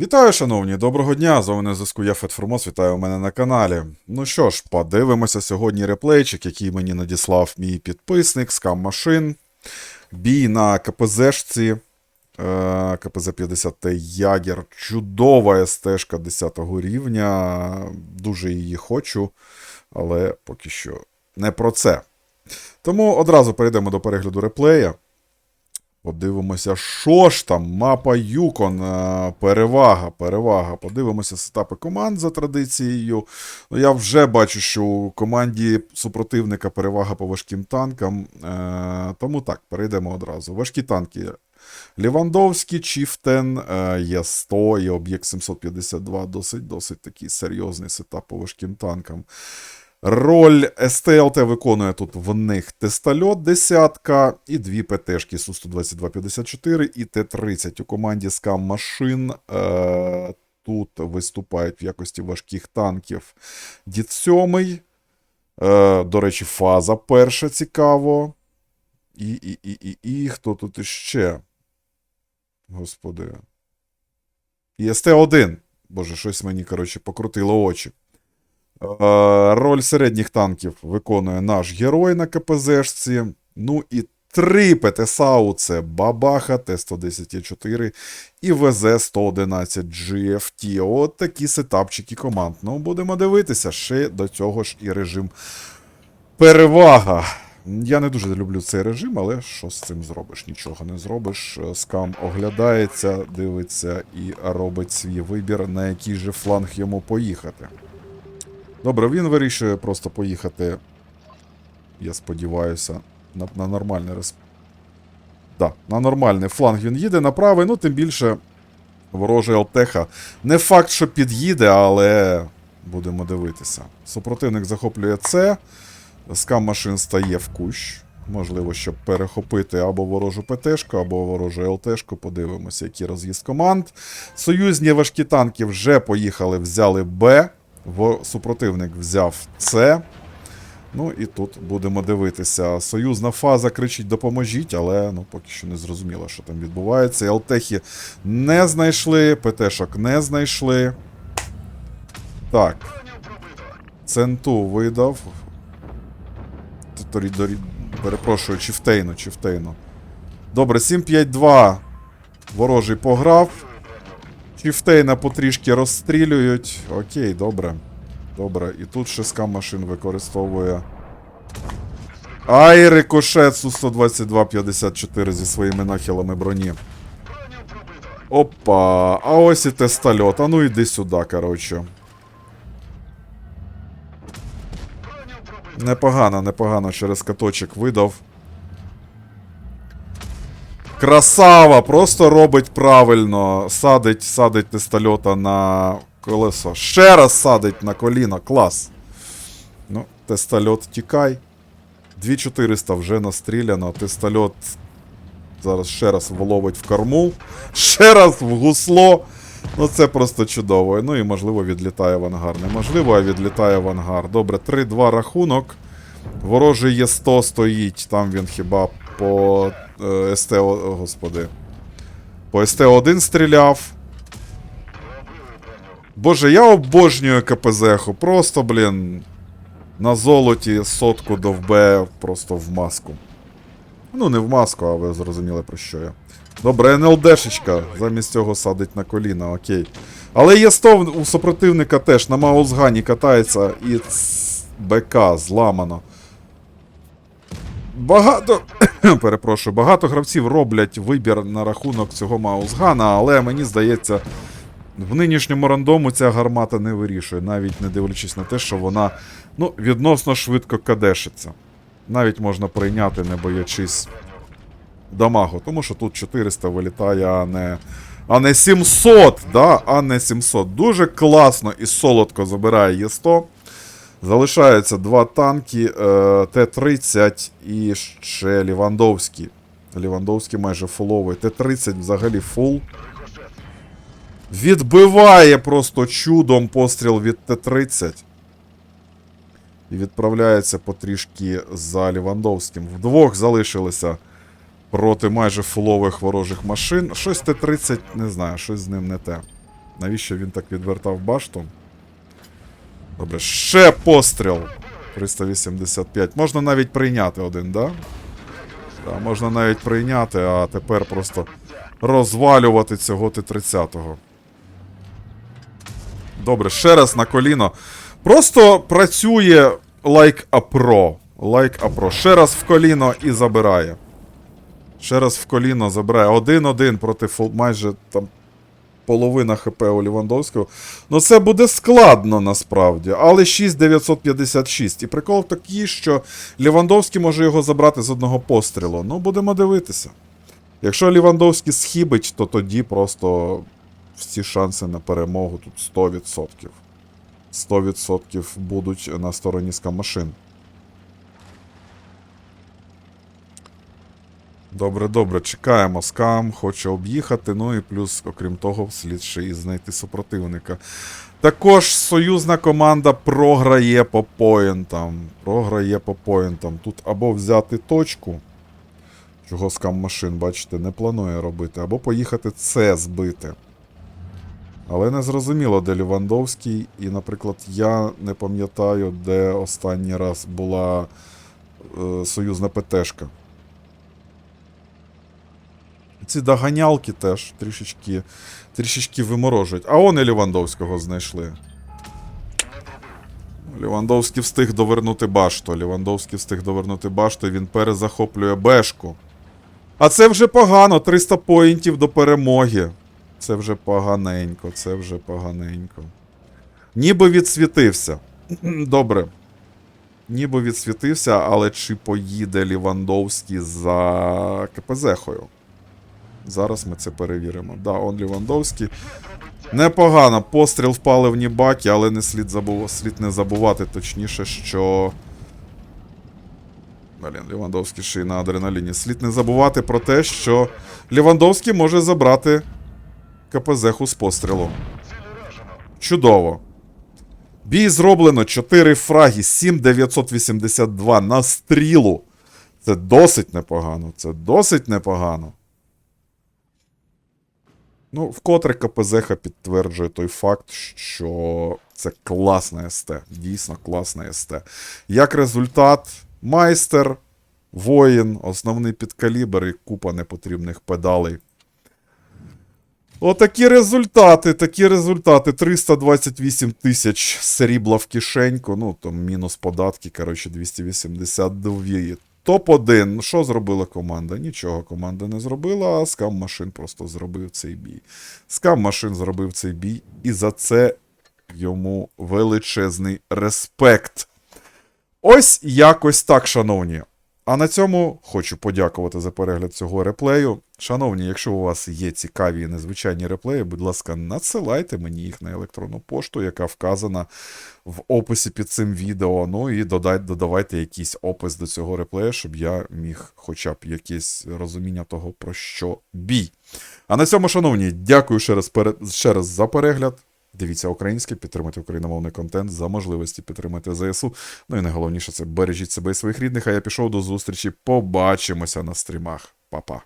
Вітаю, шановні, доброго дня! З вами на зв'язку я Фетформос, вітаю у мене на каналі. Ну що ж, подивимося сьогодні реплейчик, який мені надіслав мій підписник Scam Машин. Бій на КПЗшці. е, КПЗ 50Т Ягер. Чудова СТ-шка 10 рівня. Дуже її хочу, але поки що не про це. Тому одразу перейдемо до перегляду реплея. Подивимося, що ж там, мапа Юкон, перевага, перевага. Подивимося сетапи команд за традицією. Ну, я вже бачу, що у команді супротивника перевага по важким танкам. Е, тому так, перейдемо одразу. Важкі танки. Лівандовський, Чіфтен, е, Є100 і об'єкт 752 досить досить такий серйозний сетап по важким танкам. Роль СТЛТ виконує тут в них тестальот десятка і дві ПТшки Су-122-54 і Т-30. У команді Scam Машин е, тут виступають в якості важких танків Дід 7. Е, до речі, фаза перша цікаво. І, і, і, і, і хто тут іще? Господи. І СТ-1. Боже, щось мені, коротше, покрутило очі. Е, Роль середніх танків виконує наш герой на КПЗшці. Ну і три ПТСАУ це Бабаха, Т-110Е4 і ВЗ-111 GFT. От такі сетапчики команд. Ну, будемо дивитися. Ще до цього ж і режим перевага. Я не дуже люблю цей режим, але що з цим зробиш? Нічого не зробиш. Скам оглядається, дивиться і робить свій вибір, на який же фланг йому поїхати. Добре, він вирішує просто поїхати. Я сподіваюся, на, на нормальний респ... Да, на нормальний фланг він їде на правий, ну тим більше ворожий Алтеха. Не факт, що під'їде, але будемо дивитися. Супротивник захоплює це. Скам машин стає в кущ. Можливо, щоб перехопити або ворожу ПТшку, або ворожу ЛТшку. Подивимося, який роз'їзд команд. Союзні важкі танки вже поїхали, взяли Б. Супротивник взяв С. Ну і тут будемо дивитися. Союзна фаза кричить допоможіть, але ну, поки що не зрозуміло, що там відбувається. ЛТХи не знайшли, ПТшок не знайшли. Так. Центу видав. Перепрошую, Чифтейну, Чифтейну. Добре, 7-5-2. Ворожий пограв. Чифтейна потрішки розстрілюють. Окей, добре. Добре. І тут ще скам машин використовує. Ай, рикошет Су-122-54 зі своїми нахилами броні. Опа, а ось і тестальот. А ну іди сюди, коротше. Непогано, непогано через каточок видав. Красава! Просто робить правильно. Садить, садить тестальота на колесо. Ще раз садить на коліно. Клас. Ну, тестальот тікай. 2400 вже настріляно. Тестальот зараз ще раз вловить в корму. Ще раз в гусло. Ну це просто чудово. Ну і можливо відлітає в ангар. Неможливо, а відлітає в ангар. Добре, 3-2 рахунок. Ворожий є 100 стоїть. Там він хіба по е, СТ, о, господи. По СТ-1 стріляв. Боже, я обожнюю КПЗ-ху. Просто, блін. На золоті сотку довбе просто в маску. Ну, не в маску, а ви зрозуміли про що я. Добре, НЛДшечка. Замість цього садить на коліна, окей. Але є 100 у супротивника теж на Маузгані катається і БК зламано. Багато. Перепрошую, багато гравців роблять вибір на рахунок цього Маузгана, але мені здається, в нинішньому рандому ця гармата не вирішує, навіть не дивлячись на те, що вона ну, відносно швидко кадешиться. Навіть можна прийняти, не боячись дамагу, тому що тут 400 вилітає, а не. А не 700, да? А не 700. Дуже класно і солодко забирає Є100. Залишаються два танки е, Т-30 і ще Лівандовський. Лівандовський майже фуловий. Т-30 взагалі фул. Відбиває просто чудом постріл від Т-30. І відправляється потрішки за Лівандовським. Вдвох залишилися проти майже фулових ворожих машин. Щось Т-30, не знаю, щось з ним не те. Навіщо він так відвертав башту? Добре, ще постріл. 385. Можна навіть прийняти один, да? Да, можна навіть прийняти, а тепер просто розвалювати цього Т-30-го. Добре, ще раз на коліно. Просто працює pro. Like a pro. Ще раз в коліно і забирає. Ще раз в коліно забирає. Один-один проти фол... майже там половина ХП у Лівандовського. Ну це буде складно насправді. Але 6956. І прикол такий, що Лівандовський може його забрати з одного пострілу. Ну, будемо дивитися. Якщо Лівандовський схибить, то тоді просто всі шанси на перемогу тут 100%. 100% будуть на стороні скамашин. Добре, добре, чекаємо. Скам хоче об'їхати. Ну і плюс, окрім того, слід ще і знайти супротивника. Також союзна команда програє по поінтам. Програє по поінтам. Тут або взяти точку, чого скам машин, бачите, не планує робити, або поїхати це збити. Але не зрозуміло, де Лівандовський. І, наприклад, я не пам'ятаю, де останній раз була е, союзна ПТшка. Ці доганялки теж трішечки, трішечки виморожують. А он і Лівандовського знайшли. Лівандовський встиг довернути башту. Лівандовський встиг довернути башту, і він перезахоплює бешку. А це вже погано. 300 поінтів до перемоги. Це вже поганенько, це вже поганенько. Ніби відсвітився. Добре. Ніби відсвітився, але чи поїде Лівандовський за КПЗ-хою? Зараз ми це перевіримо. Да, он Лівандовський. Непогано. Постріл в паливні баки, але не слід, забув... слід не забувати, точніше, що. Блін, Лівандовський ще й на адреналіні. Слід не забувати про те, що Лівандовський може забрати КПЗ-ху з пострілу. Чудово. Бій зроблено 4 фраги, 7982 на стрілу. Це досить непогано. Це досить непогано. Ну, вкотре КПЗХ підтверджує той факт, що це класна СТ. Дійсно класна СТ. Як результат, майстер, воїн, основний підкалібр і купа непотрібних педалей. Отакі результати, такі результати. 328 тисяч срібла в кишеньку. Ну, там мінус податки, коротше, 282. Топ-1. Ну, Що зробила команда? Нічого команда не зробила, а скам машин просто зробив цей бій. Скам машин зробив цей бій, і за це йому величезний респект. Ось якось так, шановні. А на цьому хочу подякувати за перегляд цього реплею. Шановні, якщо у вас є цікаві і незвичайні реплеї, будь ласка, надсилайте мені їх на електронну пошту, яка вказана в описі під цим відео. Ну і додай, додавайте якийсь опис до цього реплею, щоб я міг хоча б якесь розуміння того, про що бій. А на цьому, шановні, дякую ще раз, ще раз за перегляд. Дивіться українське, підтримуйте україномовний контент за можливості підтримати ЗСУ. Ну і найголовніше це бережіть себе і своїх рідних. А я пішов до зустрічі. Побачимося на стрімах. Па-па.